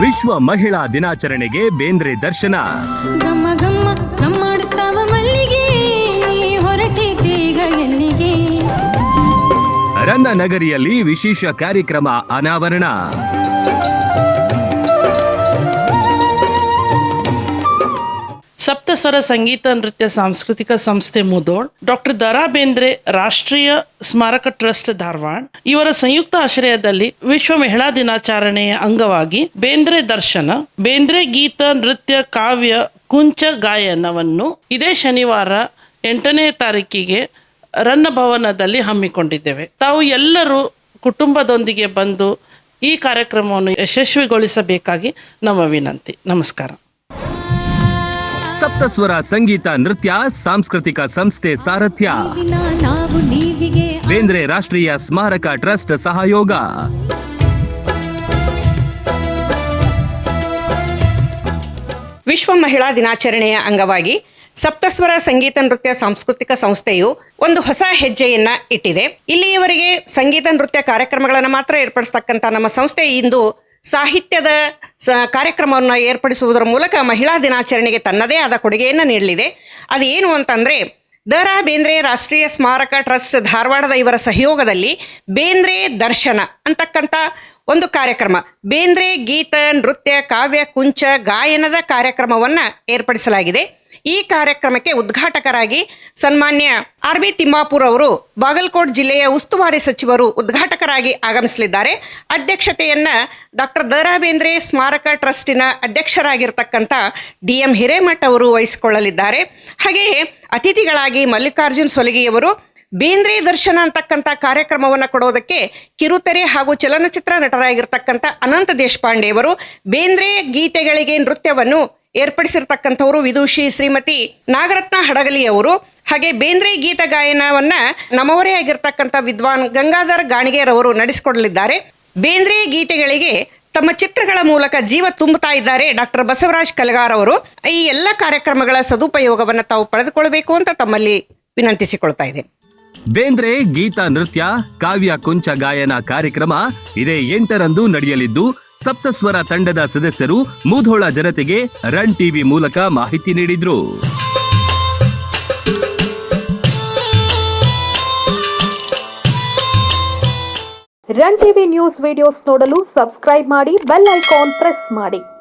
ವಿಶ್ವ ಮಹಿಳಾ ದಿನಾಚರಣೆಗೆ ಬೇಂದ್ರೆ ದರ್ಶನ. ಗಮ್ಮ ಗಮ್ಮ ಗಮ್ಮಾಡಿಸ್ತಾವ ಮಲ್ಲಿಗೆ ಹೊರಟಿದ್ದೀಗ ಎಲ್ಲಿಗೆ. ರನ್ನ ನಗರಿಯಲ್ಲಿ ವಿಶೇಷ ಕಾರ್ಯಕ್ರಮ ಅನಾವರಣ. ಸಪ್ತಸ್ವರ ಸಂಗೀತ ನೃತ್ಯ ಸಾಂಸ್ಕೃತಿಕ ಸಂಸ್ಥೆ ಮುದೋಳ್, ಡಾಕ್ಟರ್ ದರಾ ಬೇಂದ್ರೆ ರಾಷ್ಟ್ರೀಯ ಸ್ಮಾರಕ ಟ್ರಸ್ಟ್ ಧಾರವಾಡ, ಇವರ ಸಂಯುಕ್ತ ಆಶ್ರಯದಲ್ಲಿ ವಿಶ್ವ ಮಹಿಳಾ ದಿನಾಚರಣೆಯ ಅಂಗವಾಗಿ ಬೇಂದ್ರೆ ದರ್ಶನ, ಬೇಂದ್ರೆ ಗೀತ, ನೃತ್ಯ, ಕಾವ್ಯ, ಕುಂಚ ಗಾಯನವನ್ನು ಇದೇ ಶನಿವಾರ ಎಂಟನೇ ತಾರೀಕಿಗೆ ರನ್ನಭವನದಲ್ಲಿ ಹಮ್ಮಿಕೊಂಡಿದ್ದೇವೆ. ತಾವು ಎಲ್ಲರೂ ಕುಟುಂಬದೊಂದಿಗೆ ಬಂದು ಈ ಕಾರ್ಯಕ್ರಮವನ್ನು ಯಶಸ್ವಿಗೊಳಿಸಬೇಕಾಗಿ ನಮ್ಮ ವಿನಂತಿ. ನಮಸ್ಕಾರ. ಸಪ್ತಸ್ವರ ಸಂಗೀತ ನೃತ್ಯ ಸಾಂಸ್ಕೃತಿಕ ಸಂಸ್ಥೆ ಸಾರಥ್ಯ. ವಿನ ನಾವು ನೀವಿಗೆ ಬೇಂದ್ರೆ ರಾಷ್ಟ್ರೀಯ ಸ್ಮಾರಕ ಟ್ರಸ್ಟ್ ಸಹಯೋಗ. ವಿಶ್ವ ಮಹಿಳಾ ದಿನಾಚರಣೆಯ ಅಂಗವಾಗಿ ಸಪ್ತಸ್ವರ ಸಂಗೀತ ನೃತ್ಯ ಸಾಂಸ್ಕೃತಿಕ ಸಂಸ್ಥೆಯು ಒಂದು ಹೊಸ ಹೆಜ್ಜೆಯನ್ನ ಇಟ್ಟಿದೆ. ಇಲ್ಲಿಯವರೆಗೆ ಸಂಗೀತ ನೃತ್ಯ ಕಾರ್ಯಕ್ರಮಗಳನ್ನು ಮಾತ್ರ ಏರ್ಪಡಿಸ್ತಕ್ಕಂಥ ನಮ್ಮ ಸಂಸ್ಥೆ ಇಂದು ಸಾಹಿತ್ಯದ ಕಾರ್ಯಕ್ರಮವನ್ನು ಏರ್ಪಡಿಸುವುದರ ಮೂಲಕ ಮಹಿಳಾ ದಿನಾಚರಣೆಗೆ ತನ್ನದೇ ಆದ ಕೊಡುಗೆಯನ್ನು ನೀಡಲಿದೆ. ಅದು ಏನು ಅಂತಂದ್ರೆ ದ ರಾ ಬೇಂದ್ರೆ ರಾಷ್ಟ್ರೀಯ ಸ್ಮಾರಕ ಟ್ರಸ್ಟ್ ಧಾರವಾಡದ ಇವರ ಸಹಯೋಗದಲ್ಲಿ ಬೇಂದ್ರೆ ದರ್ಶನ ಅಂತಕ್ಕಂಥ ಒಂದು ಕಾರ್ಯಕ್ರಮ. ಬೇಂದ್ರೆ, ಗೀತ, ನೃತ್ಯ, ಕಾವ್ಯ, ಕುಂಚ, ಗಾಯನದ ಕಾರ್ಯಕ್ರಮವನ್ನ ಏರ್ಪಡಿಸಲಾಗಿದೆ. ಈ ಕಾರ್ಯಕ್ರಮಕ್ಕೆ ಉದ್ಘಾಟಕರಾಗಿ ಸನ್ಮಾನ್ಯ ಆರ್ ಬಿ ತಿಮ್ಮಾಪುರ್ ಅವರು, ಬಾಗಲಕೋಟ್ ಜಿಲ್ಲೆಯ ಉಸ್ತುವಾರಿ ಸಚಿವರು ಉದ್ಘಾಟಕರಾಗಿ ಆಗಮಿಸಲಿದ್ದಾರೆ. ಅಧ್ಯಕ್ಷತೆಯನ್ನ ಡಾಕ್ಟರ್ ದರಾ ಬೇಂದ್ರೆ ಸ್ಮಾರಕ ಟ್ರಸ್ಟಿನ ಅಧ್ಯಕ್ಷರಾಗಿರ್ತಕ್ಕಂಥ ಡಿ ಎಂ ಹಿರೇಮಠ ಅವರು ವಹಿಸಿಕೊಳ್ಳಲಿದ್ದಾರೆ. ಹಾಗೆಯೇ ಅತಿಥಿಗಳಾಗಿ ಮಲ್ಲಿಕಾರ್ಜುನ್ ಸೊಲಗಿಯವರು ಬೇಂದ್ರೆ ದರ್ಶನ ಅಂತಕ್ಕಂಥ ಕಾರ್ಯಕ್ರಮವನ್ನು ಕೊಡೋದಕ್ಕೆ ಕಿರುತೆರೆ ಹಾಗೂ ಚಲನಚಿತ್ರ ನಟರಾಗಿರ್ತಕ್ಕಂಥ ಅನಂತ ದೇಶಪಾಂಡೆಯವರು ಬೇಂದ್ರೆ ಗೀತೆಗಳಿಗೆ ನೃತ್ಯವನ್ನು ಏರ್ಪಡಿಸಿರ್ತಕ್ಕಂಥವರು ವಿದುಷಿ ಶ್ರೀಮತಿ ನಾಗರತ್ನ ಹಡಗಲಿಯವರು ಹಾಗೆ ಬೇಂದ್ರೆ ಗೀತ ಗಾಯನವನ್ನ ನಮ್ಮವರೇ ಆಗಿರ್ತಕ್ಕಂಥ ವಿದ್ವಾನ್ ಗಂಗಾಧರ್ ಗಾಣಿಗೇರವರು ನಡೆಸಿಕೊಡಲಿದ್ದಾರೆ. ಬೇಂದ್ರೆ ಗೀತೆಗಳಿಗೆ ತಮ್ಮ ಚಿತ್ರಗಳ ಮೂಲಕ ಜೀವ ತುಂಬುತ್ತಾ ಇದ್ದಾರೆ ಡಾಕ್ಟರ್ ಬಸವರಾಜ್ ಕಲಗಾರ್ ಅವರು. ಈ ಎಲ್ಲ ಕಾರ್ಯಕ್ರಮಗಳ ಸದುಪಯೋಗವನ್ನು ತಾವು ಪಡೆದುಕೊಳ್ಬೇಕು ಅಂತ ತಮ್ಮಲ್ಲಿ ವಿನಂತಿಸಿಕೊಳ್ತಾ ಇದ್ದೇನೆ. ಬೇಂದ್ರೆ, ಗೀತಾ ನೃತ್ಯ, ಕಾವ್ಯ ಕುಂಚ ಗಾಯನ ಕಾರ್ಯಕ್ರಮ ಇದೇ ಎಂಟರಂದು ನಡೆಯಲಿದ್ದು, ಸಪ್ತಸ್ವರ ತಂಡದ ಸದಸ್ಯರು ಮೂಧೋಳ ಜನತೆಗೆ ರನ್ ಟಿವಿ ಮೂಲಕ ಮಾಹಿತಿ ನೀಡಿದ್ರು. ರನ್ ಟಿವಿ ನ್ಯೂಸ್ ವಿಡಿಯೋಸ್ ನೋಡಲು ಸಬ್ಸ್ಕ್ರೈಬ್ ಮಾಡಿ, ಬೆಲ್ ಐಕಾನ್ ಪ್ರೆಸ್ ಮಾಡಿ.